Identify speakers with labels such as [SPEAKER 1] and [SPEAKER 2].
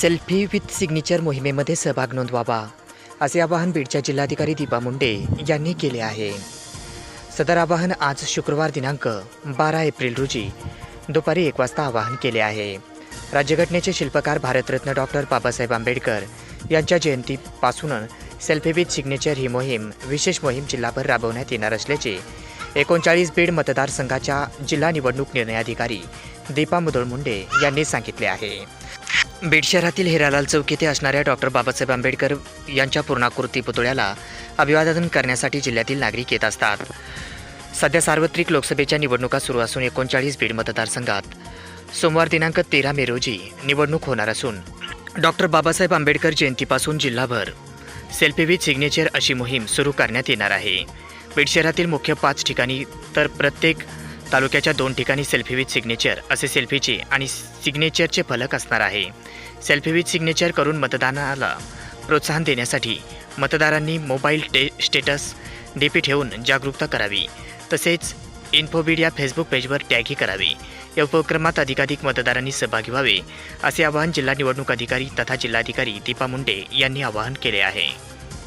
[SPEAKER 1] Selfie with signature मोहिमेमध्ये सहभाग नोंदवावा असे आवाहन बीडच्या जिल्हाधिकारी दीपा मुंडे यांनी केले आहे. सदर आवाहन आज शुक्रवार दिनांक बारा एप्रिल रोजी दुपारी एक वाजता आवाहन केले आहे. राज्यघटनेचे शिल्पकार भारतरत्न डॉक्टर बाबासाहेब आंबेडकर यांच्या जयंतीपासून सेल्फी विथ सिग्नेचर ही मोहीम विशेष मोहीम जिल्हाभर राबवण्यात येणार असल्याचे एकोणचाळीस बीड मतदारसंघाच्या जिल्हा निवडणूक निर्णयाधिकारी दीपा मुदळ मुंडे यांनी सांगितले आहे. बीड शहरातील हिरालाल चौक येथे असणाऱ्या डॉक्टर बाबासाहेब आंबेडकर यांच्या पूर्णाकृती पुतळ्याला अभिवादन करण्यासाठी जिल्ह्यातील नागरिक येत असतात. सध्या सार्वत्रिक लोकसभेच्या निवडणुका सुरू असून एकोणचाळीस बीड मतदारसंघात सोमवार दिनांक तेरा मे रोजी निवडणूक होणार असून डॉक्टर बाबासाहेब आंबेडकर जयंतीपासून जिल्हाभर सेल्फी विथ सिग्नेचर अशी मोहीम सुरू करण्यात येणार आहे. बीड शहरातील मुख्य पाच ठिकाणी तर प्रत्येक तालुक्याच्या दोन ठिकाणी सेल्फी विथ सिग्नेचर असे सेल्फीचे आणि सिग्नेचरचे फलक असणार आहे. सेल्फी विथ सिग्नेचर करून मतदानाला प्रोत्साहन देण्यासाठी मतदारांनी मोबाईल टे स्टेटस डी पी ठेवून जागरूकता करावी. तसेच इन्फोबीड या फेसबुक पेजवर टॅगही करावे. या उपक्रमात अधिकाधिक मतदारांनी सहभागी व्हावे असे आवाहन जिल्हा निवडणूक अधिकारी तथा जिल्हाधिकारी दीपा मुंडे यांनी आवाहन केले आहे.